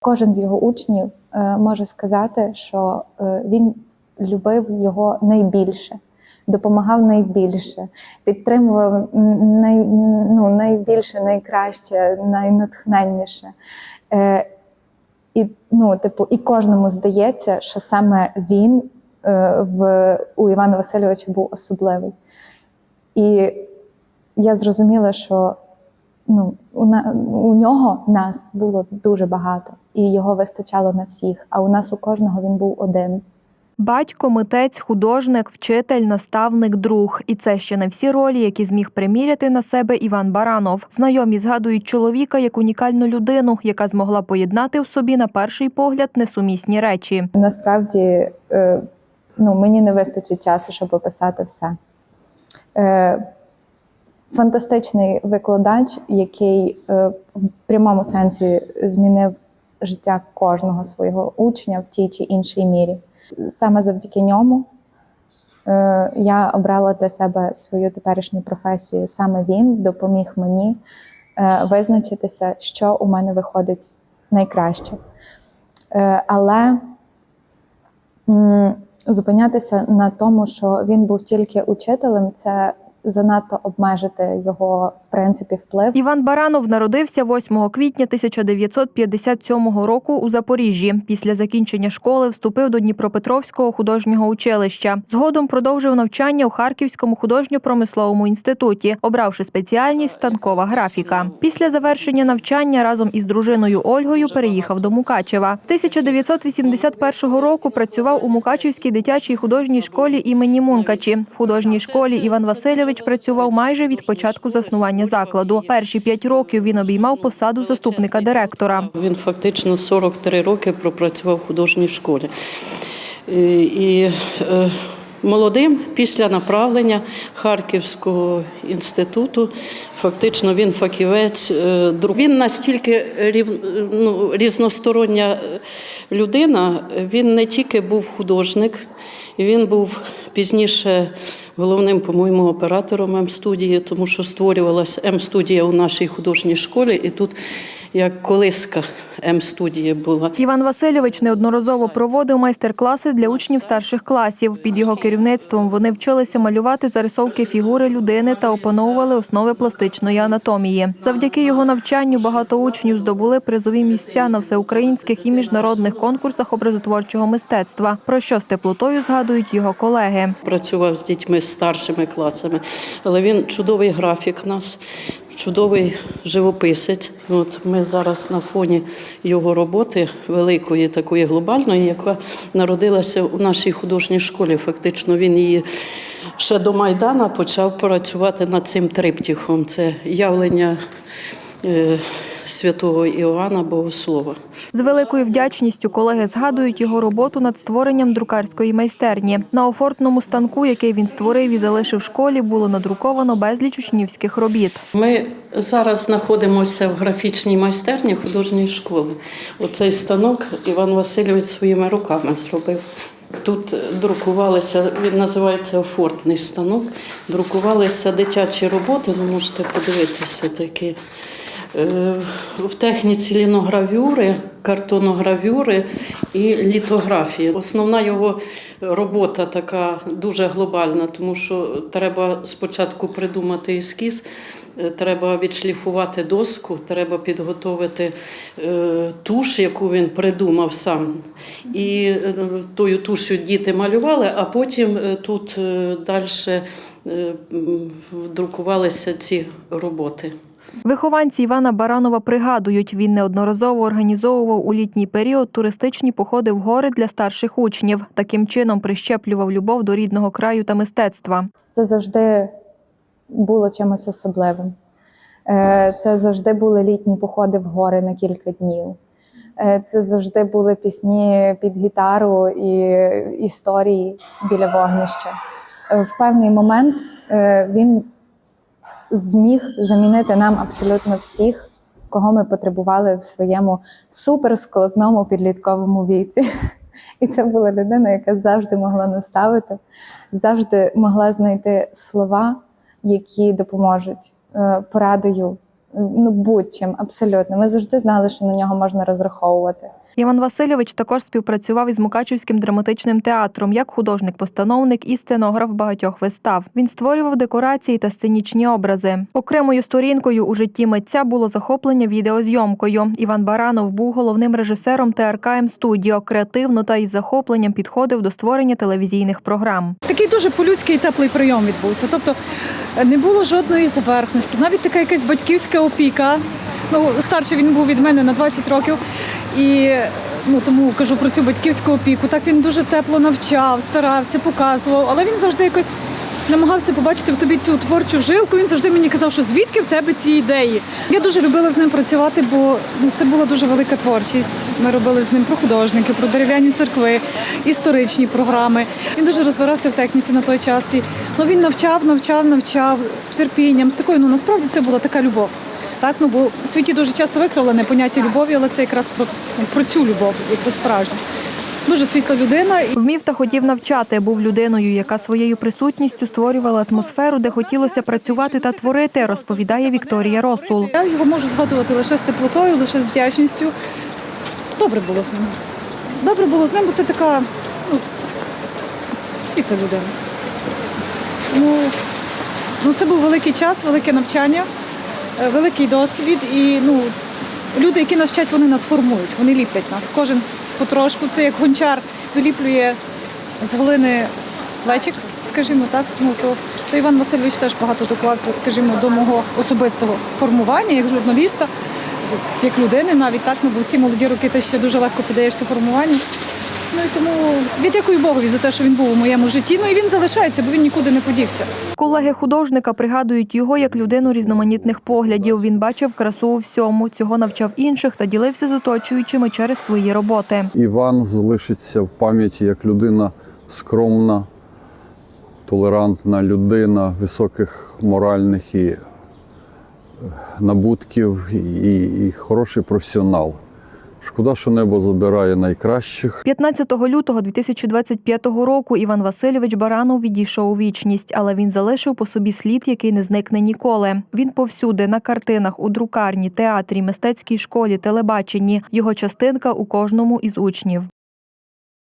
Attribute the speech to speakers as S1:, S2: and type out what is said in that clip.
S1: Кожен з його учнів е, може сказати, що е, він любив його найбільше, допомагав найбільше, підтримував най, ну, найбільше, найкраще, найнатхненніше. Е, І, ну, типу, і кожному здається, що саме він в, у Івана Васильовича був особливий. І я зрозуміла, що ну, у, на, у нього нас було дуже багато, і його вистачало на всіх. А у нас у кожного він був один.
S2: Батько, митець, художник, вчитель, наставник, друг. І це ще не всі ролі, які зміг приміряти на себе Іван Баранов. Знайомі згадують чоловіка як унікальну людину, яка змогла поєднати в собі на перший погляд несумісні речі.
S1: Насправді, е, ну, мені не вистачить часу, щоб описати все. Фантастичний викладач, який е, в прямому сенсі змінив життя кожного свого учня в тій чи іншій мірі. Саме завдяки ньому е, я обрала для себе свою теперішню професію. Саме він допоміг мені е, визначитися, що у мене виходить найкраще. Але зупинятися на тому, що він був тільки учителем, це занадто обмежити його принципі вплив.
S2: Іван Баранов народився 8 квітня 1957 року у Запоріжжі. Після закінчення школи вступив до Дніпропетровського художнього училища. Згодом продовжив навчання у Харківському художньо-промисловому інституті, обравши спеціальність станкова графіка. Після завершення навчання разом із дружиною Ольгою переїхав до Мукачева. 1981 року працював у Мукачевській дитячій художній школі імені Мункачі. В художній школі Іван Васильович працював майже від початку заснування закладу. Перші п'ять років він обіймав посаду заступника директора.
S3: Він фактично 43 роки пропрацював в художній школі. І, і е, молодим після направлення Харківського інституту, фактично він фахівець. е, Він настільки рів, ну, різностороння е, людина, він не тільки був художник, він був пізніше головним, по-моєму, оператором М-студії, тому що створювалася М-студія у нашій художній школі, і тут як колиска М-студії була.
S2: Іван Васильович неодноразово проводив майстер-класи для учнів старших класів. Під його керівництвом вони вчилися малювати зарисовки фігури людини та опановували основи пластичної анатомії. Завдяки його навчанню багато учнів здобули призові місця на всеукраїнських і міжнародних конкурсах образотворчого мистецтва, про що з теплотою згадують його колеги.
S3: Працював з дітьми з старшими класами, але він чудовий графік нас, чудовий живописець. От ми зараз на фоні його роботи великої, такої глобальної, яка народилася у нашій художній школі. Фактично він її ще до Майдана почав працювати над цим триптіхом. Це явлення е, святого Іоанна Богослова.
S2: З великою вдячністю колеги згадують його роботу над створенням друкарської майстерні. На офортному станку, який він створив і залишив в школі, було надруковано безліч учнівських робіт.
S3: Ми зараз знаходимося в графічній майстерні художньої школи. Оцей станок Іван Васильович своїми руками зробив. Тут друкувалися, він називається офортний станок. Друкувалися дитячі роботи, ну можете подивитися такі. Е, В техніці ліногравюри, картоногравюри і літографії. Основна його робота така дуже глобальна, тому що треба спочатку придумати ескіз, е, треба відшліфувати доску, треба підготовити е, туш, яку він придумав сам. І тою тушу діти малювали, а потім тут далі друкувалися ці роботи.
S2: Вихованці Івана Баранова пригадують, він неодноразово організовував у літній період туристичні походи в гори для старших учнів. Таким чином прищеплював любов до рідного краю та мистецтва.
S1: Це завжди було чимось особливим. Е, Це завжди були літні походи в гори на кілька днів. Е, Це завжди були пісні під гітару і історії біля вогнища. Е, В певний момент він зміг замінити нам абсолютно всіх, кого ми потребували в своєму суперскладному підлітковому віці. І це була людина, яка завжди могла наставити, завжди могла знайти слова, які допоможуть е, порадою ну будь-чим, абсолютно. Ми завжди знали, що на нього можна розраховувати.
S2: Іван Васильович також співпрацював із Мукачівським драматичним театром як художник-постановник і сценограф багатьох вистав. Він створював декорації та сценічні образи. Окремою сторінкою у житті митця було захоплення відеозйомкою. Іван Баранов був головним режисером ТРК М Студіо. Креативно та із захопленням підходив до створення телевізійних програм.
S4: Такий дуже по-людськи і теплий прийом відбувся. Тобто е, не було жодної заверхності, навіть така якась батьківська опіка. Ну, старший він був від мене на 20 років. І ну, тому кажу про цю батьківську опіку. Так він дуже тепло навчав, старався, показував, але він завжди якось намагався побачити в тобі цю творчу жилку. Він завжди мені казав, що звідки в тебе ці ідеї. Я дуже любила з ним працювати, бо ну, це була дуже велика творчість. Ми робили з ним про художників, про дерев'яні церкви, історичні програми. Він дуже розбирався в техніці на той час. І, ну, він навчав, навчав, навчав з терпінням, з такою. Ну насправді це була така любов. Так, ну бо у світі дуже часто викривлене поняття любові, але це якраз про, про цю любов, якби справжню. Дуже світла людина.
S2: Вмів та хотів навчати. Був людиною, яка своєю присутністю створювала атмосферу, де хотілося працювати та творити, розповідає Вікторія Росул.
S4: Я його можу згадувати лише з теплотою, лише з вдячністю. Добре було з ним. Добре було з ним, бо це така ну, світла людина. Ну, ну, це був великий час, велике навчання, великий досвід. І ну, люди, які нас вчать, вони нас формують, вони ліплять нас. Кожен потрошку. Це як гончар виліплює з глини плечик, скажімо так. Ну, то, то Іван Васильович теж багато доклався, скажімо, до мого особистого формування як журналіста, як людини навіть так, ну, бо в ці молоді роки ти ще дуже легко піддаєшся формуванню. Ну і тому я дякую Богові за те, що він був у моєму житті. Ну і він залишається, бо він нікуди не подівся.
S2: Колеги художника пригадують його як людину різноманітних поглядів. Він бачив красу у всьому, цього навчав інших та ділився з оточуючими через свої роботи.
S5: Іван залишиться в пам'яті як людина скромна, толерантна людина високих моральних і е, набутків, і, і хороший професіонал. Шкода, що небо забирає найкращих.
S2: 15 лютого 2025 року Іван Васильович Баранов відійшов у вічність, але він залишив по собі слід, який не зникне ніколи. Він повсюди на картинах, у друкарні, театрі, мистецькій школі, телебаченні. Його частинка у кожному із учнів.